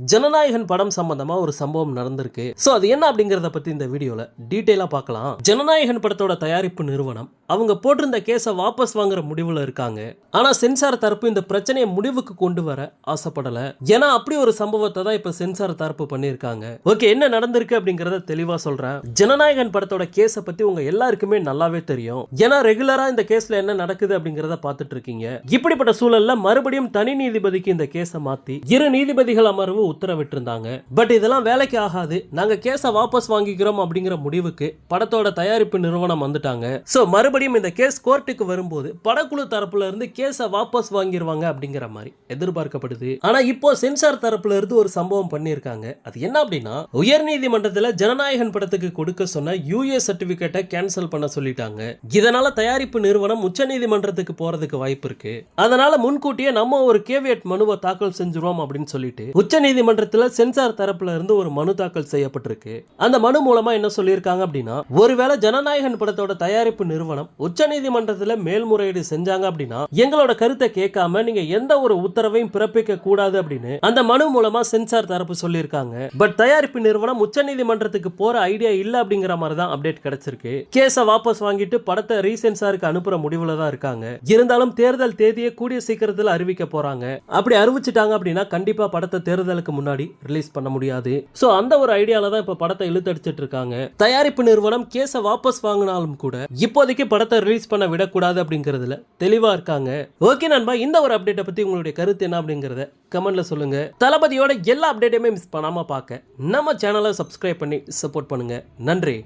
ஜனநாயகன் படம் சம்பந்தமா ஒரு சம்பவம் நடந்திருக்கு. ஸோ அது என்ன அப்படிங்கறத பத்தி இந்த வீடியோல டீடைலா பார்க்கலாம். ஜனநாயகன் படத்தோட தயாரிப்பு நிறுவனம் அவங்க போட்டிருந்த கேஸை வாபஸ் வாங்குற முடிவுல இருக்காங்க. ஆனா சென்சார் தரப்பு இந்த பிரச்சனையை முடிவுக்கு கொண்டு வர ஆசைப்படல. ஏன்னா அப்படி ஒரு சம்பவத்தை தான் இப்ப சென்சார் தரப்பு பண்ணியிருக்காங்க. ஓகே என்ன நடந்திருக்கு அப்படிங்கறத தெளிவா சொல்றேன். ஜனநாயகன் படத்தோட கேஸை பத்தி உங்க எல்லாருக்குமே நல்லாவே தெரியும். ஏன்னா ரெகுலரா இந்த கேஸ்ல என்ன நடக்குது அப்படிங்கறத பார்த்துட்டு இருக்கீங்க. இப்படிப்பட்ட சூழல்ல மறுபடியும் தனி நீதிபதிக்கு இந்த கேஸை மாத்தி இரு நீதிபதிகள் அமர்வு உத்தரவிட்டிருந்தாங்க. பட் இதெல்லாம் வேலைக்கு ஆகாது. நாங்க கேஸை வாபஸ் வாங்கிக்கிறோம் அப்படிங்கிற முடிவுக்கு படத்தோட தயாரிப்பு நிறுவனம் வந்துட்டாங்க. சோ மறுபடியும் இந்த கேஸ் கோர்ட்டுக்கு வரும்போது படக்குழு தரப்புல இருந்து கேஸை வாபஸ் வாங்கிடுவாங்க அப்படிங்கிற மாதிரி எதிர்பார்க்கப்படுது. ஆனா இப்போ சென்சார் தரப்புல இருந்து ஒரு சம்பவம் பண்ணியிருக்காங்க. அது என்ன அப்படின்னா உயர்நீதிமன்றத்துல ஜனநாயகன் படத்துக்கு கொடுக்க சொன்ன யூஏ சர்டிபிகேட்டை கேன்சல் பண்ண சொல்லிட்டாங்க. இதனால தயாரிப்பு நிறுவனம் உச்சநீதிமன்றத்துக்கு போறதுக்கு வாய்ப்பு இருக்கு. அதனால முன்கூட்டியே நம்ம ஒரு கேவியட் மனுவை தாக்கல் செஞ்சிருவோம் அப்படின்னு சொல்லிட்டு உச்சநீதி நீதிமன்றத்தில் சென்சார் தரப்புல இருந்து ஒரு மனு தாக்கல் செய்யப்பட்டிருக்கு. அந்த மனு மூலமா என்ன சொல்லியிருக்காங்க அப்படின்னா ஒருவேளை ஜனநாயகன் படத்தோட தயாரிப்பு நிறுவனம் உச்ச நீதிமன்றத்தில் மேல்முறையீடு செஞ்சாங்க அப்படின்னா எங்களோட கருத்தை கேட்காம நீங்க எந்த ஒரு உத்தரவையும் பிறப்பிக்க கூடாது அப்படின்னு அந்த மனு மூலமா சென்சார் தரப்பு சொல்லியிருக்காங்க. பட் தயாரிப்பு நிறுவனம் உச்ச நீதிமன்றத்துக்கு போற ஐடியா இல்ல அப்படிங்கிற மாதிரி தான் அப்டேட் கிடைச்சிருக்கு. கேஸ வாபஸ் வாங்கிட்டு படத்தை ரீசென்சாருக்கு அனுப்புற முடிவுல தான் இருக்காங்க. இருந்தாலும் தேர்தல் தேதியை கூடிய சீக்கிரத்தில் அறிவிக்க போறாங்க. அப்படி அறிவிச்சிட்டாங்க அப்படின்னா கண்டிப்பா படத்தை தேர்தலுக்கு முன்னாடி ரிலீஸ் பண்ண முடியாது. சோ அந்த ஒரு ஐடியால தான் இப்ப படத்தை இழுத்தடிச்சிட்டு இருக்காங்க. தயாரிப்பு நிறுவனம் கேஸை வாபஸ் வாங்கினாலும் கூட இப்போதைக்கு படத்தை ரிலீஸ் பண்ண விடக்கூடாது அப்படிங்கறதுல தெளிவா இருக்காங்க. ஓகே நண்பா இந்த ஒரு அப்டேட்டை பத்தி உங்களுடைய கருத்து என்ன அப்படிங்கறத கமெண்ட்ல சொல்லுங்க. தளபதியோட எல்லா அப்டேட்டையுமே மிஸ் பண்ணாம பார்க்க நம்ம சேனலை சப்ஸ்கிரைப் பண்ணி சப்போர்ட் பண்ணுங்க. நன்றி.